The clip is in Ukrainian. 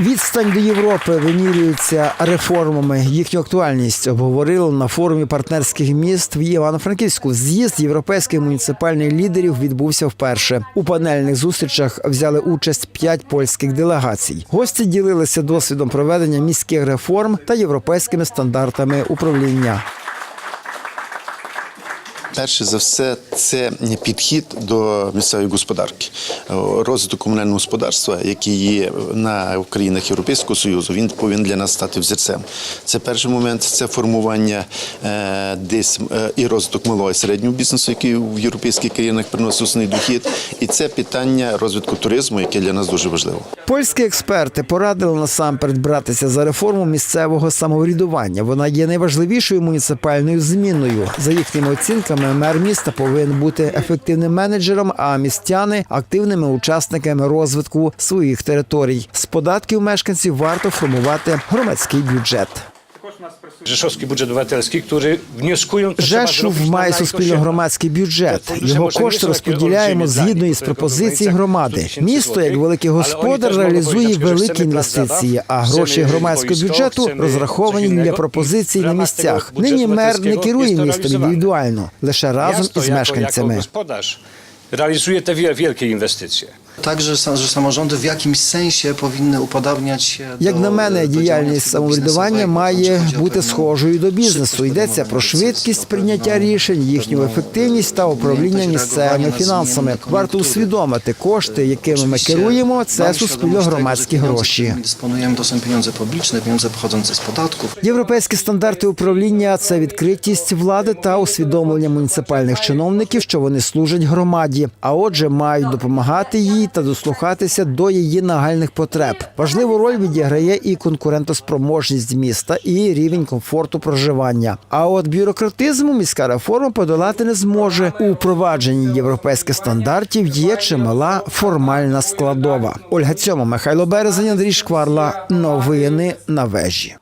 Відстань до Європи вимірюється реформами. Їхню актуальність обговорили на форумі партнерських міст в Івано-Франківську. З'їзд європейських муніципальних лідерів відбувся вперше. У панельних зустрічах взяли участь п'ять польських делегацій. Гості ділилися досвідом проведення міських реформ та європейськими стандартами управління. Перше за все, це підхід до місцевої господарки. Е, Розвиток комунального господарства, який є на в країнах Європейського Союзу, він повинен для нас стати взірцем. Це перший момент, це формування е, десь е, і розвиток малого і середнього бізнесу, який в європейських країнах приносить основний дохід, і це питання розвитку туризму, яке для нас дуже важливо. Польські експерти порадили насамперед братися за реформу місцевого самоврядування. Вона є найважливішою муніципальною зміною. За їхніми оцінками, мер міста повинен бути ефективним менеджером, а містяни активними учасниками розвитку своїх територій. З податків мешканців варто формувати громадський бюджет. Rzeszowski budżet obywatelski, który wnioskują, zrobić має суспільно-громадський бюджет. Його кошти розподіляємо згідно із пропозицій tylko громади. 100 Місто, як великий господар, реалізує великі інвестиції, а гроші громадського бюджету розраховані для пропозицій на місцях. Нині мер не керує містом індивідуально, лише разом із мешканцями. Realizuje te wielkie inwestycje. Także, że samorządy w jakimś sensie powinny upodabniać się Як do, на мене, діяльність самоврядування має бути схожою до бізнесу. szybkość Йдеться про швидкість прийняття рішень, їхню ефективність та управління місцевими фінансами. Варто усвідомити, кошти, якими ми керуємо, це суспільно-громадські pieniądze, гроші. dysponujemy, to są pieniądze publiczne, pieniądze pochodzące z podatków. Європейські стандарти управління це відкритість влади та усвідомлення муніципальних чиновників, що вони служать громаді, а отже, мають допомагати їй та дослухатися до її нагальних потреб. Важливу роль відіграє і конкурентоспроможність міста, і рівень комфорту проживання. А от бюрократизму міська реформа подолати не зможе. У впровадженні європейських стандартів є чимала формальна складова. Ольга Цьома, Михайло Березень, Андрій Шкварла. Новини на вежі.